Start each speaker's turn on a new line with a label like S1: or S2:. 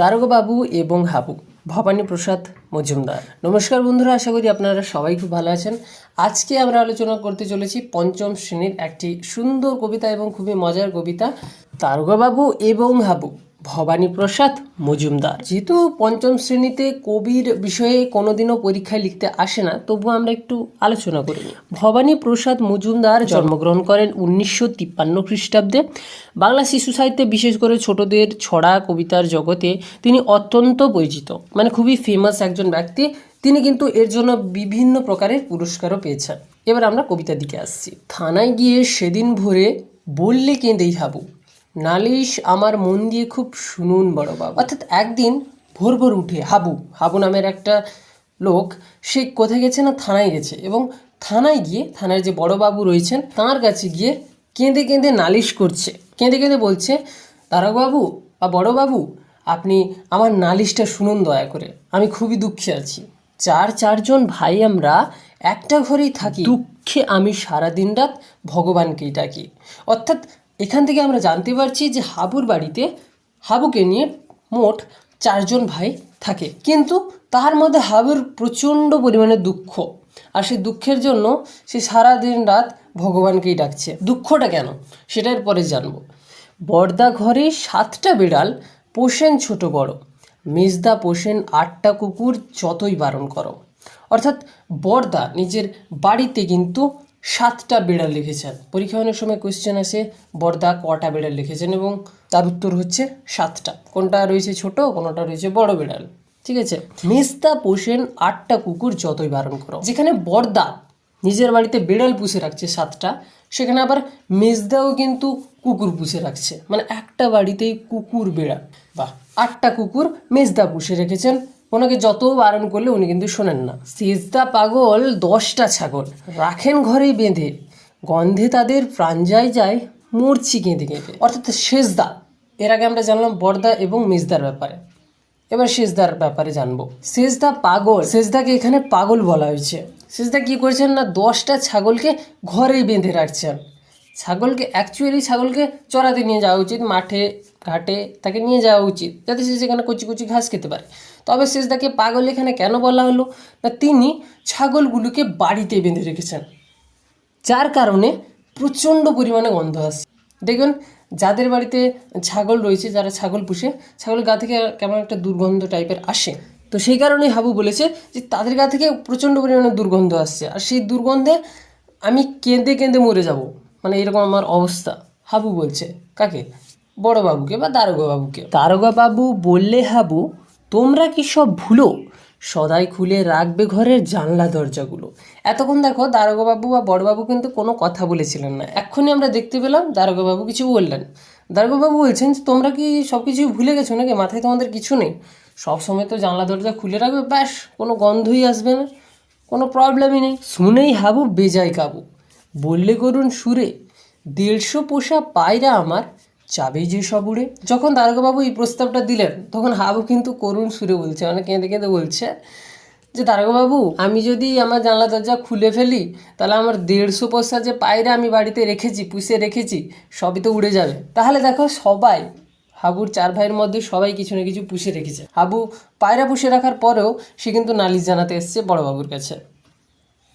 S1: দারোগাবাবু এবং হাবু। ভবানী প্রসাদ মজুমদার। নমস্কার বন্ধুরা, আশা করি আপনারা সবাই খুব ভালো আছেন। আজকে আমরা আলোচনা করতে চলেছি পঞ্চম শ্রেণির একটি সুন্দর কবিতা এবং খুবই মজার কবিতা, দারোগাবাবু এবং হাবু। ভবানী প্রসাদ মজুমদার। যেহেতু পঞ্চম শ্রেণীতে কবির বিষয়ে কোনোদিনও পরীক্ষায় লিখতে আসে না, তবু আমরা একটু আলোচনা করি। ভবানী প্রসাদ মজুমদার জন্মগ্রহণ করেন উনিশশো তিপ্পান্ন খ্রিস্টাব্দে। বাংলা শিশু সাহিত্যে বিশেষ করে ছোটদের ছড়া কবিতার জগতে তিনি অত্যন্ত পরিচিত মানে খুবই ফেমাস একজন ব্যক্তি। তিনি কিন্তু এর জন্য বিভিন্ন প্রকারের পুরস্কারও পেয়েছেন। এবার আমরা কবিতার দিকে আসছি। থানায় গিয়ে সেদিন ভোরে বললে কেঁদেই হাবু। নালিশ আমার মন দিয়ে খুব শুনুন বড় বাবু। অর্থাৎ একদিন ভোর ভোর উঠে হাবু হাবু নামের একটা লোক, সে কোথায় গেছে না থানায় গেছে এবং থানায় গিয়ে, থানার যে বড় বাবু রয়েছেন, তাঁর কাছে গিয়ে কেঁদে কেঁদে নালিশ করছে। কেঁদে কেঁদে বলছে তারকবাবু বা বড় বাবু, আপনি আমার নালিশটা শুনুন দয়া করে। আমি খুবই দুঃখে আছি। চার চারজন ভাই আমরা একটা ঘরেই থাকি। দুঃখে আমি সারা দিন রাত ভগবানকেই ডাকি। অর্থাৎ এখান থেকে আমরা জানতে পারছি যে হাবুর বাড়িতে হাবুকে নিয়ে মোট চারজন ভাই থাকে। কিন্তু তার মধ্যে হাবুর প্রচণ্ড পরিমাণে দুঃখ। আর সেই দুঃখের জন্য সে সারা দিন রাত ভগবানকেই ডাকছে। দুঃখটা কেন? সেটার পরে জানব। বর্দা ঘরে সাতটা বিড়াল, পোষেন ছোট বড়। মেজদা পোষেন আটটা কুকুর, যতই বারণ করো। অর্থাৎ বর্দা নিজের বাড়িতে কিন্তু সাতটা বিড়াল লিখেছেন। পরীক্ষা অনেক সময় কোয়েশ্চেন আসে, বর্দা কটা বিড়াল লিখেছেন এবং তার উত্তর হচ্ছে সাতটা। কোনটা রয়েছে ছোট, কোনটা রয়েছে বড় বিড়াল। ঠিক আছে? মেজদা পোষেন, আটটা কুকুর যতই বারণ করো। যেখানে বর্দা নিজের বাড়িতে বিড়াল পুষে রাখছে সাতটা, সেখানে আবার মেজদাও কিন্তু কুকুর পুষে রাখছে। মানে একটা বাড়িতেই কুকুর বিড়াল। বাহ, আটটা কুকুর মেজদা পুষে রেখেছেন ওনাকে যত বারণ করলে উনি কিন্তু শোনেন না। সেজদা পাগল, দশটা ছাগল। রাখেন ঘরেই বেঁধে। গন্ধে তাদের প্রাণ যায় যায় মরছি কেঁদে কেঁদে। অর্থাৎ সেজদা। এর আগে আমরা জানলাম বর্দা এবং মেজদার ব্যাপারে। এবার সেজদার ব্যাপারে জানব। সেজদা পাগল। সেজদাকে এখানে পাগল বলা হয়েছে। সেজদা কি করেছেন না, দশটা ছাগলকে ঘরেই বেঁধে রাখছেন। ছাগলকে অ্যাকচুয়ালি ছাগলকে চড়াতে নিয়ে যাওয়া উচিত, মাঠে, ঘাটে তাকে নিয়ে যাওয়া উচিত, যাতে সে সেখানে কচি কচি ঘাস খেতে পারে। তবে সেজদাকে পাগল এখানে কেন বলা হলো? না, তিনি ছাগলগুলোকে বাড়িতে বেঁধে রেখেছেন, যার কারণে প্রচণ্ড পরিমাণে গন্ধ আসছে দেখবেন যাদের বাড়িতে ছাগল রয়েছে, যারা ছাগল পুষে ছাগলের গা থেকে কেমন একটা দুর্গন্ধ টাইপের আসে, তো সেই কারণেই হাবু বলেছে যে তাদের গা থেকে প্রচণ্ড পরিমাণে দুর্গন্ধ আসছে। আর সেই দুর্গন্ধে আমি কেঁদে কেঁদে মরে যাব। মানে এরকম আমার অবস্থা। হাবু বলছে, কাকে? বড় বাবুকে বা দারোগা বাবুকে দারোগা বাবু বললে হাবু, তোমরা কি সব ভুলো? সদাই খুলে রাখবে ঘরের জানলা দরজাগুলো। এতক্ষণ দেখো দারোগাবাবু বা বড়বাবু কিন্তু কোনো কথা বলেছিলেন না। এক্ষুনি আমরা দেখতে পেলাম দারোগাবাবু কিছু বললেন। দারোগাবাবু বলছেন যে তোমরা কি সব কিছু ভুলে গেছো নাকি? মাথায় তোমাদের কিছু নেই। সব সময় তো জানলা দরজা খুলে রাখবে, ব্যাস, কোনো গন্ধই আসবে না, কোনো প্রবলেমই নেই। শুনেই হাবু বেজায় কাবু। বললে করুন সুরে, দেড়শো পোষা পায়রা আমার চাবে যে সব উড়ে যখন দারোগাবাবু এই প্রস্তাবটা দিলেন, তখন হাবু কিন্তু করুণ সুরে বলছে মানে কেঁদে কেঁদে বলছে যে, দারোগাবাবু, আমি যদি আমার জানলা দরজা খুলে ফেলি, তাহলে আমার দেড়শো পোষা যে পায়রা আমি বাড়িতে রেখেছি, পুষে রেখেছি, সবই তো উড়ে যাবে। তাহলে দেখো সবাই, হাবুর চার ভাইয়ের মধ্যে সবাই কিছু না কিছু পুষে রেখেছে। হাবু পায়রা পুষে রাখার পরেও সে কিন্তু নালিশ জানাতে এসছে বড়বাবুর কাছে।